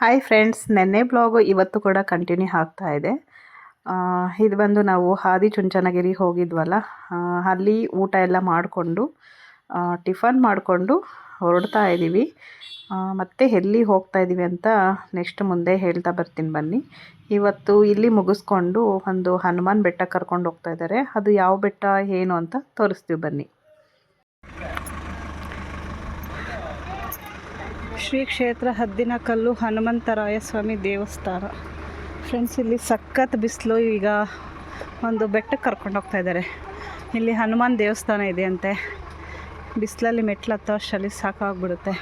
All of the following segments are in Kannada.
ಹಾಯ್ ಫ್ರೆಂಡ್ಸ್ ನೆನ್ನೆ ಬ್ಲಾಗು ಇವತ್ತು ಕೂಡ ಕಂಟಿನ್ಯೂ ಆಗ್ತಾ ಇದೆ. ಇದು ಬಂದು ನಾವು ಹಾದಿ ಚುಂಚನಗಿರಿ ಹೋಗಿದ್ವಲ್ಲ ಅಲ್ಲಿ ಊಟ ಎಲ್ಲ ಮಾಡಿಕೊಂಡು ಟಿಫನ್ ಮಾಡಿಕೊಂಡು ಹೊರಡ್ತಾ ಇದ್ದೀವಿ ಮತ್ತೆ ಎಲ್ಲಿ ಹೋಗ್ತಾ ಇದ್ದೀವಿ ಅಂತ ನೆಕ್ಸ್ಟ್ ಮುಂದೆ ಹೇಳ್ತಾ ಬರ್ತೀನಿ ಬನ್ನಿ. ಇವತ್ತು ಇಲ್ಲಿ ಮುಗಿಸ್ಕೊಂಡು ಒಂದು ಹನುಮಾನ್ ಬೆಟ್ಟ ಕರ್ಕೊಂಡು ಹೋಗ್ತಾ ಇದ್ದಾರೆ. ಅದು ಯಾವ ಬೆಟ್ಟ, ಏನು ಅಂತ ತೋರಿಸ್ತೀವಿ ಬನ್ನಿ. ಶ್ರೀ ಕ್ಷೇತ್ರ ಹದ್ದಿನಕಲ್ಲು ಹನುಮಂತರಾಯ ಸ್ವಾಮಿ ದೇವಸ್ಥಾನ. ಫ್ರೆಂಡ್ಸ್ ಇಲ್ಲಿ ಸಖತ್ ಬಿಸಿಲು ಈಗ ಒಂದು ಬೆಟ್ಟಕ್ಕೆ ಕರ್ಕೊಂಡು ಹೋಗ್ತಾ ಇದ್ದಾರೆ. ಇಲ್ಲಿ ಹನುಮಾನ್ ದೇವಸ್ಥಾನ ಇದೆ ಅಂತೆ. ಬಿಸಿಲಲ್ಲಿ ಮೆಟ್ಲು ಹತ್ತೋ ಸಾಕಾಗ್ಬಿಡುತ್ತೆ.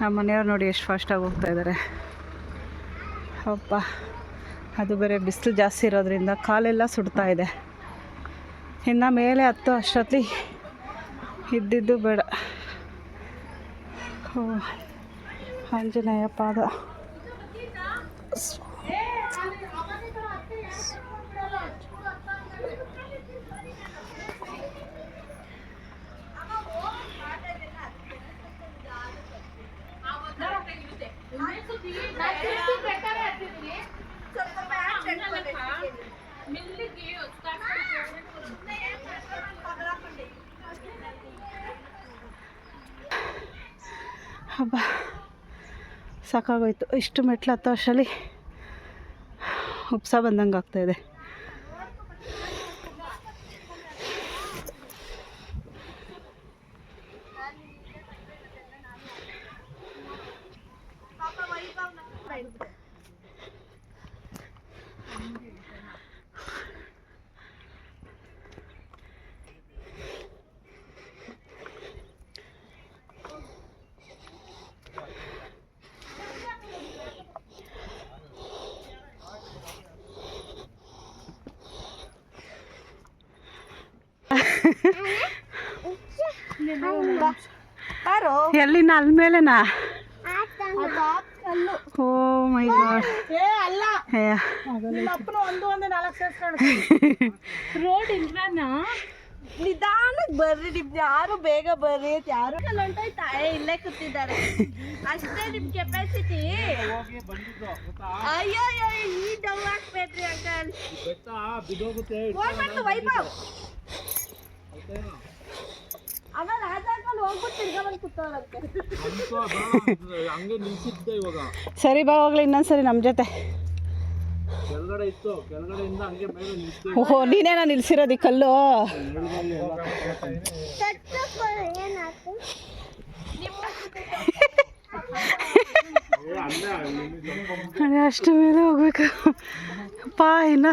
ನಮ್ಮ ಮನೆಯವ್ರು ನೋಡಿ ಎಷ್ಟು ಫಾಸ್ಟಾಗಿ ಹೋಗ್ತಾ ಇದ್ದಾರೆ. ಅಪ್ಪ ಅದು ಬೇರೆ ಬಿಸಿಲು ಜಾಸ್ತಿ ಇರೋದ್ರಿಂದ ಕಾಲೆಲ್ಲ ಸುಡ್ತಾ ಇದೆ. ಇನ್ನು ಮೇಲೆ ಹತ್ತೋ ಅಷ್ಟೊತ್ತಿ ಇದ್ದಿದ್ದು ಬೇಡ. ಓ ಆಂಜನೇಯ ಪಾದ. ಸಾಕಾಗೋಯ್ತು. ಇಷ್ಟು ಮೆಟ್ಲು ಹತ್ತೋ ಅಷ್ಟರಲ್ಲಿ ಉಪ್ಸ ಬಂದಂಗೆ ಆಗ್ತಾಯಿದೆ ಎಲ್ಲಿನ ಅಲ್ಲಿ ಮೇಲೆನಾ? ಓ ಮೈ ಗಾಡ್. ರೋಡ್ ಇಲ್ವನಾ ನಿಧಾನಕ್ಕೆ ಬರ್ರಿ ನಿಮ್ದು ಯಾರು ಬೇಗ ಬರ್ರಿ ಅಂತ ಯಾರು ಏ ಇಲ್ಲೇ ಕೂತಿದ್ದಾರೆ. ಅಷ್ಟೇ ನಿಮ್ ಕೆಪಾಸಿಟಿ ಅಯ್ಯೋ ಅಯ್ಯೋ ಈ ಡವ್ ಹಾಕ್ಬೇಕ್ರಿ ಅಂಕಲ್ ವೈಭವ್ ಆಮೇಲೆ ಅದಾದ್ಮೇಲೆ ಹೋಗ್ಬಿಟ್ಟು ತಿರ್ಗಾ ಬಂದು ಕೂತವ್ರಂತೆ ಹಂಗೆ ನಿಲ್ಸಿದ್ದೆ ಇವಾಗ. ಸರಿ ಬಾ ಹೋಗ್ಲಿ ಇನ್ನೊಂದ್ಸರಿ ನಮ್ಮ ಜೊತೆ. ಕೆಳಗಡೆ ಇತ್ತು ಕೆಳಗಡೆಯಿಂದ ಹಂಗೆ ಮೇಲೆ ನಿಲ್ಸಿ ಓಹೋ ನೀನೇನ ನಿಲ್ಸಿರೋದು ಈ ಕಲ್ಲು ಅದೇ ಅಷ್ಟು ಮೇಲೆ ಹೋಗ್ಬೇಕು. ಪಾ ಇನ್ನು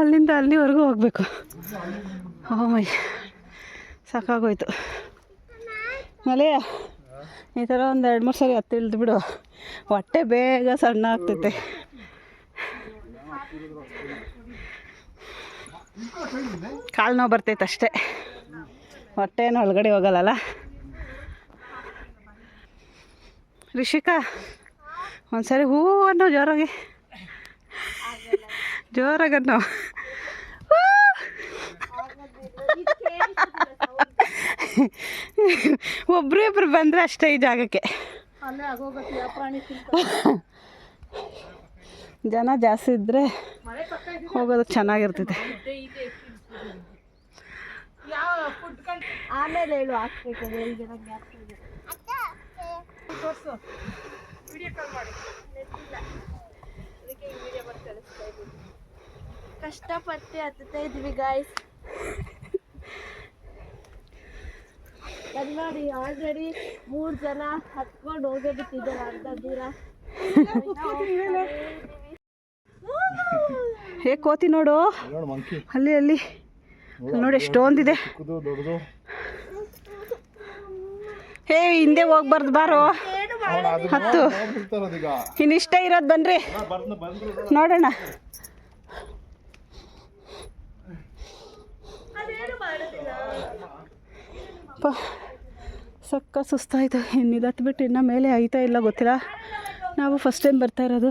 ಅಲ್ಲಿಂದ ಅಲ್ಲಿವರೆಗೂ ಹೋಗ್ಬೇಕು. ಓ ಮೈ. ಸಾಕಾಗೋಯ್ತು. ಮಲೆಯ, ಈ ಥರ ಒಂದು ಎರಡು ಮೂರು ಸರಿ ಹತ್ತಿ ಇಳಿದು ಬಿಡು. ಹೊಟ್ಟೆ ಬೇಗ ಸಣ್ಣ ಆಗ್ತೈತೆ. ಕಾಲು ನೋವು ಬರ್ತೈತೆ ಅಷ್ಟೇ. ಹೊಟ್ಟೆ ಏನು ಒಳಗಡೆ ಹೋಗಲ್ಲಲ್ಲ? ರಿಷಿಕಾ, ಒಂದ್ಸರಿ ಹೂ ಅನ್ನೋ ಜೋರಾಗಿ ಜೋರಾಗಿ ಅನ್ನೋ ಹೂ. ಒಬ್ರು ಇಬ್ರು ಬಂದರೆ ಅಷ್ಟೇ ಈ ಜಾಗಕ್ಕೆ. ಜನ ಜಾಸ್ತಿ ಇದ್ದರೆ ಹೋಗೋದಕ್ಕೆ ಚೆನ್ನಾಗಿರ್ತೈತೆ. ಆಮೇಲೆ ಹೇಳು ಕಷ್ಟಪಟ್ಟು ಹತ್ತುತ್ತಾ ಇದ್ವಿ ಗಾಯ್ಸ್ ಅದು ನೋಡಿ ಆಲ್ರೆಡಿ ಮೂರು ಜನ ಹತ್ಕೊಂಡು ಹೋಗೇ ಬಿಟ್ಟಿದ್ದಾರೆ ಅರ್ಧ ದೂರ. ಹೇ ಕೋತಿ ನೋಡು. ಅಲ್ಲಿ ಅಲ್ಲಿ. ನೋಡಿ ಎಷ್ಟೊಂದಿದೆ. ಹೇ ಹಿಂದೆ ಹೋಗ್ಬಾರ್ದು ಬಾರೋ. ಹತ್ತು. ಇನ್ನಿಷ್ಟ ಇರೋದು ಬನ್ರಿ. ನೋಡೋಣ. ಪ ಸಕ್ಕ ಸುಸ್ತಾಯಿತು. ಇನ್ನು ಬಿಟ್ಟು ಇನ್ನೂ ಮೇಲೆ ಆಯ್ತಾ ಇಲ್ಲ ಗೊತ್ತಿಲ್ಲ. ನಾವು ಫಸ್ಟ್ ಟೈಮ್ ಬರ್ತಾ ಇರೋದು.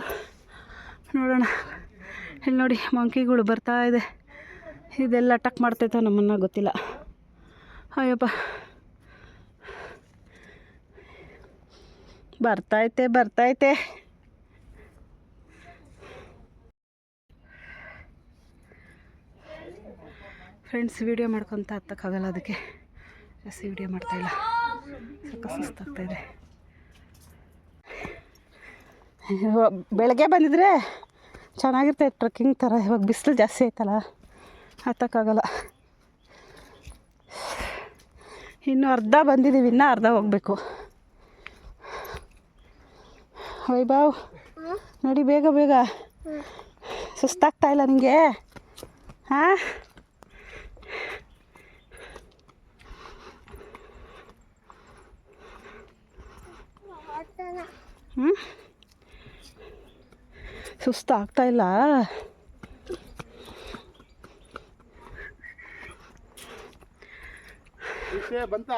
ನೋಡೋಣ. ಇಲ್ಲಿ ನೋಡಿ ಮಂಕಿಗಳು ಬರ್ತಾ ಇದೆ. ಇದೆಲ್ಲ ಅಟಕ್ ಮಾಡ್ತೈತೋ ನಮ್ಮನ್ನು ಗೊತ್ತಿಲ್ಲ. ಅಯ್ಯಪ್ಪ. ಬರ್ತೈತೆ ಬರ್ತೈತೆ ಫ್ರೆಂಡ್ಸ್ ವೀಡಿಯೋ ಮಾಡ್ಕೊತ ಹತ್ತಕ್ಕಾಗಲ್ಲ ಅದಕ್ಕೆ. ಜಾಸ್ತಿ ವೀಡಿಯೋ ಮಾಡ್ತಾಯಿಲ್ಲ ಸಾಕು ಸುಸ್ತಾಗ್ತಾಯಿದೆ ಬೆಳಗ್ಗೆ ಬಂದಿದ್ರೆ ಚೆನ್ನಾಗಿರ್ತೈತೆ ಟ್ರಕ್ಕಿಂಗ್ ಥರ. ಇವಾಗ ಬಿಸಿಲು ಜಾಸ್ತಿ ಆಯ್ತಲ್ಲ, ಹತ್ತಕ್ಕಾಗಲ್ಲ. ಇನ್ನು ಅರ್ಧ ಬಂದಿದ್ದೀವಿ, ಇನ್ನೂ ಅರ್ಧ ಹೋಗಬೇಕು. ವೈಭವ್, ನೋಡಿ ಬೇಗ ಬೇಗ. ಸುಸ್ತಾಗ್ತಾ ಇಲ್ಲ ನಿಂಗೆ? ಹಾಂ? ಹ್ಞೂ ಸುಸ್ತು ಆಗ್ತಾ ಇಲ್ಲ ವಿಷಯ ಬಂತಾ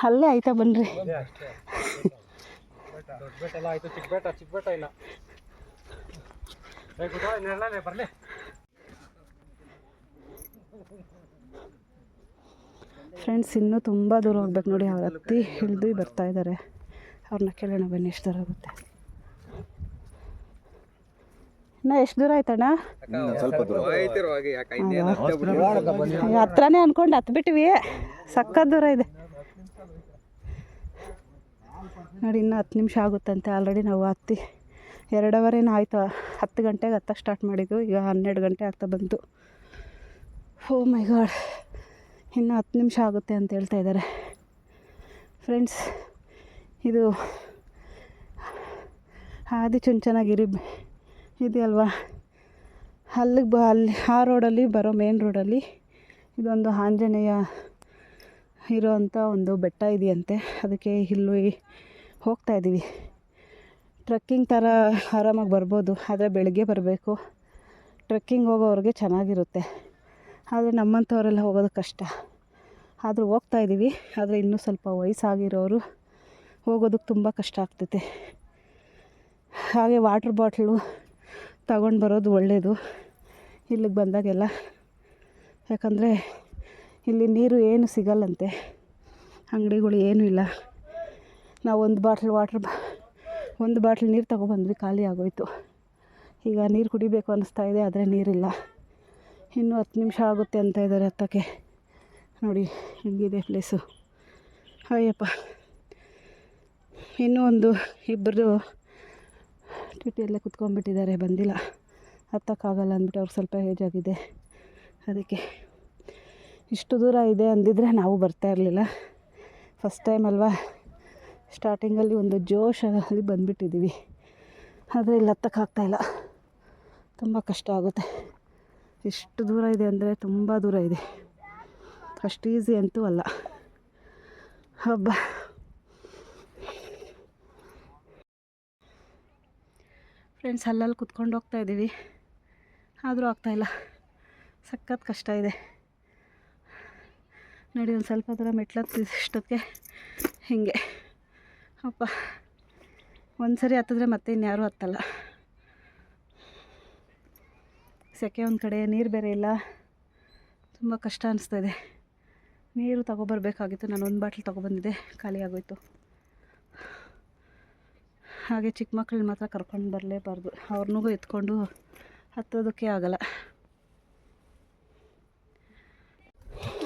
ಅಲ್ಲೇ ಆಯ್ತಾ ಬನ್ನಿರಿ ದೊಡ್ಡ ಬೆಟ್ಟ ಎಲ್ಲ ಆಯ್ತು ಚಿಕ್ಕ ಬೆಟ್ಟ ಚಿಕ್ಕ ಬೆಟ್ಟ ಇಲ್ಲ. ಬರಲಿ. ಫ್ರೆಂಡ್ಸ್ ಇನ್ನೂ ತುಂಬ ದೂರ ಹೋಗ್ಬೇಕು ನೋಡಿ. ಅವ್ರ ಹತ್ತಿ ಹಿಡಿದು ಬರ್ತಾ ಇದ್ದಾರೆ ಅವ್ರನ್ನ ಕೇಳೋಣ ಬನ್ನಿ ಎಷ್ಟು ದೂರ ಆಗುತ್ತೆ? ಇನ್ನ ಎಷ್ಟು ದೂರ ಆಯ್ತಣ್ಣ ಸ್ವಲ್ಪ ದೂರ ಈಗ ಹತ್ರನೇ ಅನ್ಕೊಂಡು ಹತ್ಬಿಟ್ವಿ. ಸಕ್ಕತ್ ದೂರ ಇದೆ. ನೋಡಿ ಇನ್ನು ಹತ್ತು ನಿಮಿಷ ಆಗುತ್ತಂತೆ. ಆಲ್ರೆಡಿ ನಾವು ಹತ್ತಿ ಎರಡೂವರೆನೂ ಆಯಿತು. ಹತ್ತು ಗಂಟೆಗೆ ಹತ್ತಕ್ಕೆ ಸ್ಟಾರ್ಟ್ ಮಾಡಿದ್ದು ಈಗ ಹನ್ನೆರಡು ಗಂಟೆ ಆಗ್ತಾ ಬಂತು. ಓ ಮೈ ಗಾಡ್ ಇನ್ನು ಹತ್ತು ನಿಮಿಷ ಆಗುತ್ತೆ ಅಂತ ಹೇಳ್ತಾ ಇದ್ದಾರೆ. ಫ್ರೆಂಡ್ಸ್ ಇದು ಹಾದಿ ಆದಿಚುಂಚನಗಿರಿ ಇದೆಯಲ್ವಾ? ಅಲ್ಲಿಗೆ ಬ, ಅಲ್ಲಿ ಆ ರೋಡಲ್ಲಿ ಬರೋ ಮೇನ್ ರೋಡಲ್ಲಿ ಇದೊಂದು ಆಂಜನೇಯ ಇರೋವಂಥ ಒಂದು ಬೆಟ್ಟ ಇದೆಯಂತೆ. ಅದಕ್ಕೆ ಇಲ್ಲಿ ಹೋಗ್ತಾ ಇದ್ದೀವಿ. ಟ್ರೆಕ್ಕಿಂಗ್ ಥರ ಆರಾಮಾಗಿ ಬರ್ಬೋದು, ಆದರೆ ಬೆಳಗ್ಗೆ ಬರಬೇಕು. ಟ್ರೆಕ್ಕಿಂಗ್ ಹೋಗೋವ್ರಿಗೆ ಚೆನ್ನಾಗಿರುತ್ತೆ. ಆದರೆ ನಮ್ಮಂಥವರೆಲ್ಲ ಹೋಗೋದು ಕಷ್ಟ. ಆದರೂ ಹೋಗ್ತಾ ಇದ್ದೀವಿ ಆದರೆ ಇನ್ನೂ ಸ್ವಲ್ಪ ವಯಸ್ಸಾಗಿರೋರು ಹೋಗೋದಕ್ಕೆ ತುಂಬ ಕಷ್ಟ ಆಗ್ತೈತೆ. ಹಾಗೆ ವಾಟ್ರ್ ಬಾಟ್ಲು ತಗೊಂಡು ಬರೋದು ಒಳ್ಳೆಯದು ಇಲ್ಲಿಗೆ ಬಂದಾಗೆಲ್ಲ. ಯಾಕಂದರೆ ಇಲ್ಲಿ ನೀರು ಏನು ಸಿಗಲ್ಲಂತೆ. ಅಂಗಡಿಗಳು ಏನೂ ಇಲ್ಲ. ನಾವು ಒಂದು ಬಾಟ್ಲ್ ವಾಟ್ರ್ ಬಾ, ಒಂದು ಬಾಟ್ಲ್ ನೀರು ತೊಗೊಬಂದ್ವಿ, ಖಾಲಿ ಆಗೋಯ್ತು. ಈಗ ನೀರು ಕುಡಿಬೇಕು ಅನ್ನಿಸ್ತಾ ಇದೆ, ಆದರೆ ನೀರಿಲ್ಲ. ಇನ್ನೂ ಹತ್ತು ನಿಮಿಷ ಆಗುತ್ತೆ ಅಂತ ಇದ್ದಾರೆ ಹತ್ತಕ್ಕೆ. ನೋಡಿ, ಹೆಂಗಿದೆ ಪ್ಲೇಸು ಅಯ್ಯಪ್ಪ. ಇನ್ನೂ ಒಂದು ಇಬ್ಬರು ಟಿಟಿಯಲ್ಲೇ ಕುತ್ಕೊಂಡ್ಬಿಟ್ಟಿದ್ದಾರೆ, ಬಂದಿಲ್ಲ. ಹತ್ತಕ್ಕಾಗಲ್ಲ ಅಂದ್ಬಿಟ್ಟು ಅವ್ರು ಸ್ವಲ್ಪ ಏಜ್ ಆಗಿದೆ. ಅದಕ್ಕೆ ಇಷ್ಟು ದೂರ ಇದೆ ಅಂದಿದ್ರೆ ನಾವು ಬರ್ತಾ ಇರಲಿಲ್ಲ. ಫಸ್ಟ್ ಟೈಮ್ ಅಲ್ವಾ? ಸ್ಟಾರ್ಟಿಂಗಲ್ಲಿ ಒಂದು ಜೋಶಲ್ಲಿ ಬಂದುಬಿಟ್ಟಿದ್ದೀವಿ. ಆದರೆ ಇಲ್ಲಿ ಹತ್ತಕ್ಕಾಗ್ತಾಯಿಲ್ಲ ತುಂಬ ಕಷ್ಟ ಆಗುತ್ತೆ. ಎಷ್ಟು ದೂರ ಇದೆ ಅಂದರೆ ತುಂಬ ದೂರ ಇದೆ. ಅಷ್ಟು ಈಸಿ ಅಂತೂ ಅಲ್ಲ. ಹಬ್ಬ. ಫ್ರೆಂಡ್ಸ್, ಅಲ್ಲಲ್ಲಿ ಕುತ್ಕೊಂಡು ಹೋಗ್ತಾ ಇದ್ದೀವಿ. ಆದರೂ ಆಗ್ತಾಯಿಲ್ಲ ಸಖತ್ ಕಷ್ಟ ಇದೆ. ನೋಡಿ, ಒಂದು ಸ್ವಲ್ಪ ದೂರ ಮೆಟ್ಲತ್ತಿಷ್ಟಕ್ಕೆ ಹೀಗೆ. ಅಪ್ಪ ಒಂದು ಸರಿ ಹತ್ತಿದ್ರೆ ಮತ್ತೆ ಇನ್ಯಾರೂ ಹತ್ತಲ್ಲ. ಸೆಕೆ ಒಂದು ಕಡೆ ನೀರು ಬೇರೆ ಇಲ್ಲ. ತುಂಬ ಕಷ್ಟ ಅನಿಸ್ತಾ ಇದೆ. ನೀರು ತಗೊಬರ್ಬೇಕಾಗಿತ್ತು. ನಾನು ಒಂದು ಬಾಟ್ಲ್ ತೊಗೊಬಂದಿದ್ದೆ. ಖಾಲಿ ಆಗೋಯ್ತು. ಹಾಗೆ ಚಿಕ್ಕ ಮಕ್ಕಳನ್ನ ಮಾತ್ರ ಕರ್ಕೊಂಡು ಬರಲೇಬಾರ್ದು. ಅವ್ರನ್ನೂ ಎತ್ಕೊಂಡು ಹತ್ತೋದಕ್ಕೆ ಆಗಲ್ಲ.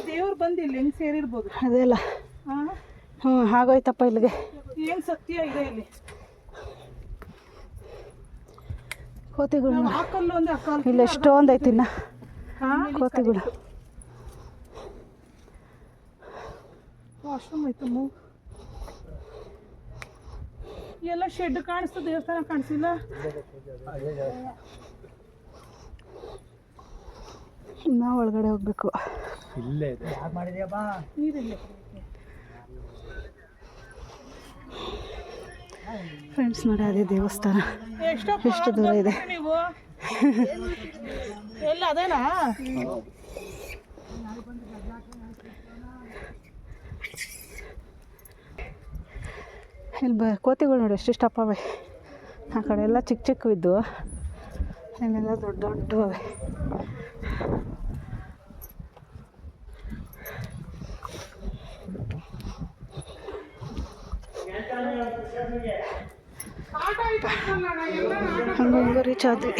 ದೇವ್ರು ಬಂದು ಇಲ್ಲಿ ಹೆಂಗ್ ಸೇರಿರ್ಬೋದು? ಅಲ್ಲ. ಹ್ಞೂ ಹಾಗೋಯ್ತಪ್ಪ ಇಲ್ಲಿಗೆ. ಏನು ಸತ್ಯ ಇದೆ ಇಲ್ಲಿ? ಕೋತಿಗಳು ಇಲ್ಲ ಎಷ್ಟೊಂದು ಐತಿ ಇನ್ನ. ಹಾ? ಕೋತಿಗಳು. ವಾಶ್ರೂಮ್ ಐತೆ ಮೂ. ಎಲ್ಲ ಶೆಡ್ ಕಾಣಿಸ್ತು ದೇವಸ್ಥಾನ ಕಾಣಿಸಿಲ್ಲ? ಇನ್ನೂ ಒಳಗಡೆ ಹೋಗ್ಬೇಕು. ಇಲ್ಲೇ ಇದೆ. ನೀರಿಲ್ಲ. ಫ್ರೆಂಡ್ಸ್ ನೋಡಿ ಅದೇ ದೇವಸ್ಥಾನ. ಎಷ್ಟೋ ದೂರ ಇದೆ? ಇಲ್ಲಿ ಬ ಕೋತಿಗಳು ನೋಡಿ ಎಷ್ಟು ಅವೆ. ಆ ಕಡೆ ಎಲ್ಲ ಚಿಕ್ಕ ಚಿಕ್ಕ ಇದ್ದು ಇಲ್ಲೆಲ್ಲ ದೊಡ್ಡ ದೊಡ್ಡ ಹಂಗೆ ಹಂಗೆ ರೀಚ್ ಆದ್ವಿ.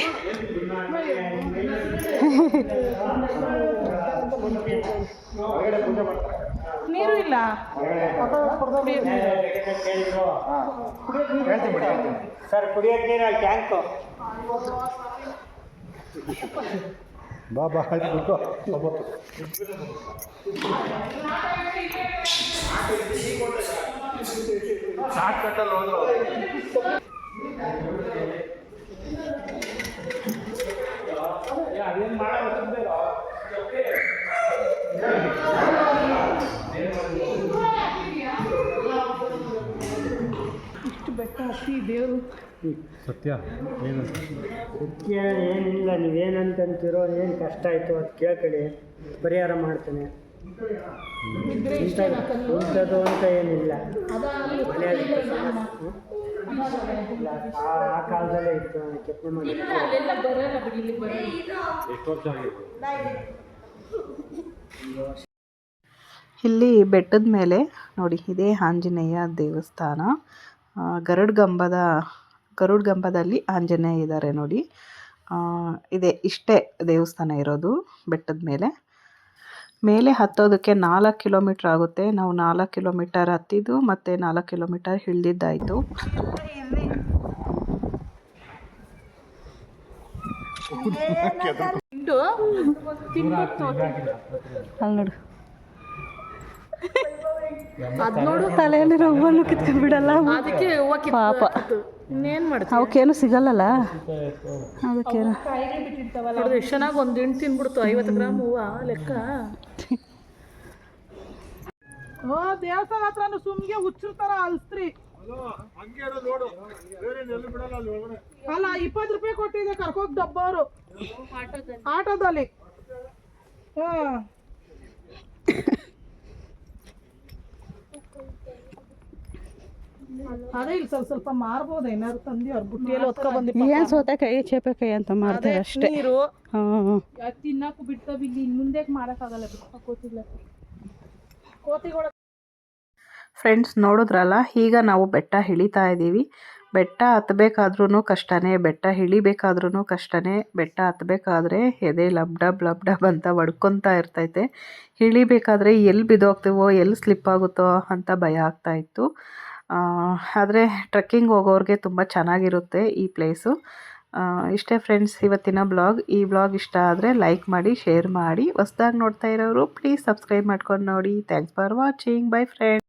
ನೀರು ಇಲ್ಲ? ಸರ್ ಕುಡಿಯೋಕೆ ನೀರು ಟ್ಯಾಂಕು ಬಾ ಬಾ ಆಯ್ತು ಕುತ್ಕೋ ಶಾರ್ಟ್ ಕಟ್ಟಲ್ಲಿ ಹೋದ್ರು ಅದೇನು ಮಾಡೋ ಇಷ್ಟು ಬೆಟ್ಟ ಹತ್ತಿ ದೇವರು ಸತ್ಯ? ಏನಂತ ಸತ್ಯ ಏನಿಲ್ಲ ನೀವೇನಂತಂತೀರೋ ಏನು ಕಷ್ಟ ಆಯಿತು ಅದು ಕೇಳ್ಕೊಳ್ಳಿ. ಪರಿಹಾರ ಮಾಡ್ತೇನೆ. ಇಂಥದ್ದು ಅಂತ ಏನಿಲ್ಲ. ಆ ಆ ಕಾಲದಲ್ಲೇ ಇತ್ತು ಕೆತ್ತನೆ ಮಾಡಿ ಎಷ್ಟು ವರ್ಷ ಆಗಿತ್ತು? ಇಲ್ಲಿ ಬೆಟ್ಟದ ಮೇಲೆ ನೋಡಿ ಇದೇ ಆಂಜನೇಯ ದೇವಸ್ಥಾನ. ಗರುಡ್ಗಂಬದ ಗರುಡ್ಗಂಬದಲ್ಲಿ ಆಂಜನೇಯ ಇದ್ದಾರೆ ನೋಡಿ. ಇದೆ ಇಷ್ಟೇ ದೇವಸ್ಥಾನ ಇರೋದು ಬೆಟ್ಟದ ಮೇಲೆ. ಮೇಲೆ ಹತ್ತೋದಕ್ಕೆ ನಾಲ್ಕು ಕಿಲೋಮೀಟ್ರ್ ಆಗುತ್ತೆ. ನಾವು ನಾಲ್ಕು ಕಿಲೋಮೀಟರ್ ಹತ್ತಿದ್ದು ಮತ್ತು ನಾಲ್ಕು ಕಿಲೋಮೀಟರ್ ಇಳಿದಿದ್ದಾಯಿತು ಅಲ್ಲಿ ನೋಡು. ಅದ್ ನೋಡು ತಲೆಯಲ್ಲಿರೋ ಹೂವನ್ನು ಕಿತ್ಕೊಂಡ್ಬಿಡಲ್ಲ ಅದಕ್ಕೆ ಹೂವ ಪಾಪ. ಇನ್ನೇನು ಮಾಡ್ತೀವಿ ಅವಕ್ಕೇನು ಸಿಗಲ್ಲಲ್ಲ? ಅದಕ್ಕೇನು? ಎಷ್ಟು ಚೆನ್ನಾಗಿ ಒಂದು ಹಿಂಡು ತಿನ್ಬಿಡ್ತು ಐವತ್ತು ಗ್ರಾಮ್ ಹೂವ ಲೆಕ್ಕ. ಓ ದೇವಸ್ಥಾನ ಹತ್ರನು ಸುಮ್ಗೆ ಹುಚ್ಚಿರ್ತಾರ ಅಲ್ಸ್ತ್ರಿ. ಅಲ್ಲ ಇಪ್ಪತ್ತು ರೂಪಾಯಿ ಕೊಟ್ಟಿದೆ ಕರ್ಕೋಗ್ ಡಬ್ಬವರು. ಆಟೋದಲ್ಲಿ. ಹಾ. ಅದೇ ಇಲ್ಲಿ ಸ್ವಲ್ಪ ಸ್ವಲ್ಪ ಮಾರ್ಬೋದು ಏನಾದ್ರು ತಂದು ಅವ್ರ ಬುಟ್ಟಿಯಲ್ಲಿ ಹೊತ್ಕೊ ಬಂದಿ ಏನು ಸೌತೆಕಾಯಿ ಚೇಪೆಕಾಯಿ ಅಂತ ಮಾಡ್ತಾರೆ ಅಷ್ಟೇ. ನೀರು. ತಿನ್ನಕ್ಕೂ ಬಿಡ್ತಾವ ಇಲ್ಲಿ ಇನ್ನು ಮುಂದೆ ಮಾಡೋಕ್ಕಾಗಲ್ಲ ಬಿಟ್ಟು ಕೋತಿಗಳ ಕೋತಿಗಳ ಫ್ರೆಂಡ್ಸ್ ನೋಡಿದ್ರಲ್ಲ ಈಗ ನಾವು ಬೆಟ್ಟ ಹಿಳಿತಾ ಇದ್ದೀವಿ. ಬೆಟ್ಟ ಹತ್ತಬೇಕಾದ್ರೂ ಕಷ್ಟನೇ ಬೆಟ್ಟ ಇಳಿಬೇಕಾದ್ರೂ ಕಷ್ಟನೇ. ಬೆಟ್ಟ ಹತ್ತಬೇಕಾದ್ರೆ ಎದೆ ಲಬ್ ಡಬ್ ಲಬ್ ಡಬ್ ಅಂತ ಒಡ್ಕೊತಾ ಇರ್ತೈತೆ. ಇಳಿಬೇಕಾದ್ರೆ ಎಲ್ಲಿ ಬಿದ್ದೋಗ್ತೀವೋ ಎಲ್ಲಿ ಸ್ಲಿಪ್ ಆಗುತ್ತೋ ಅಂತ ಭಯ ಆಗ್ತಾ ಇತ್ತು. ಆದರೆ ಟ್ರೆಕ್ಕಿಂಗ್ ಹೋಗೋರಿಗೆ ತುಂಬ ಚೆನ್ನಾಗಿರುತ್ತೆ ಈ ಪ್ಲೇಸು. ಇಷ್ಟೇ ಫ್ರೆಂಡ್ಸ್, ಇವತ್ತಿನ ಬ್ಲಾಗ್. ಈ ಬ್ಲಾಗ್ ಇಷ್ಟ ಆದರೆ ಲೈಕ್ ಮಾಡಿ, ಶೇರ್ ಮಾಡಿ. ಹೊಸ್ದಾಗಿ ನೋಡ್ತಾ ಇರೋರು, ಪ್ಲೀಸ್ ಸಬ್ಸ್ಕ್ರೈಬ್ ಮಾಡ್ಕೊಂಡು ನೋಡಿ. Thanks for watching. Bye friend.